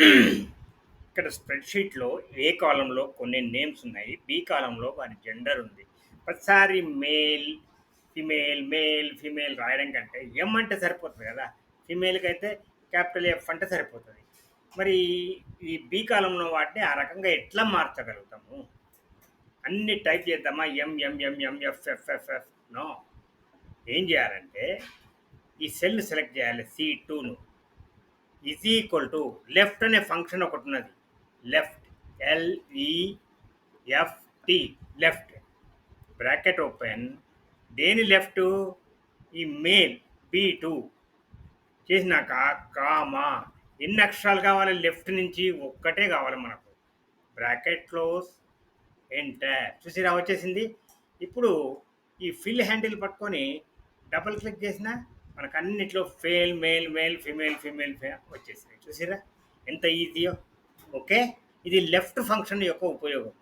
ఇక్కడ స్ప్రెడ్షీట్లో ఏ కాలంలో కొన్ని నేమ్స్ ఉన్నాయి బి కాలంలో వారి జెండర్ ఉంది. ప్రతిసారి మేల్ ఫిమేల్ మేల్ ఫిమేల్ రాయడం కంటే ఎం అంటే సరిపోతుంది కదా. ఫిమేల్కి అయితే క్యాపిటల్ ఎఫ్ అంటే సరిపోతుంది. మరి ఈ బి కాలంలో వాటిని ఆ రకంగా ఎట్లా మార్చగలుగుతాము? అన్ని టైప్ చేద్దామా? M M M M F F F F no. ఏం చేయాలంటే ఈ సెల్ సెలెక్ట్ చేయాలి సి టూను. ఈజ్ ఈక్వల్ టు లెఫ్ట్ అనే ఫంక్షన్ ఒకటి ఉన్నది. Left L E F T left bracket open దేని లెఫ్ట్ ఈ మేల్ బి టూ చేసినాక కామా ఎన్ని అక్షరాలు కావాలి? లెఫ్ట్ నుంచి ఒక్కటే కావాలి మనకు. బ్రాకెట్ క్లోజ్ ఎంటర్ చూసిరా వచ్చేసింది. ఇప్పుడు ఈ ఫిల్ హ్యాండిల్ పట్టుకొని డబుల్ క్లిక్ చేసినా మనకు అన్నిట్లో ఫేల్ మేల్ మేల్ ఫిమేల్ ఫిమేల్ వచ్చేసింది చూసిరా ఎంత ఈజీయో? ఓకే? ఇది లెఫ్ట్ ఫంక్షన్ యొక్క ఉపయోగం.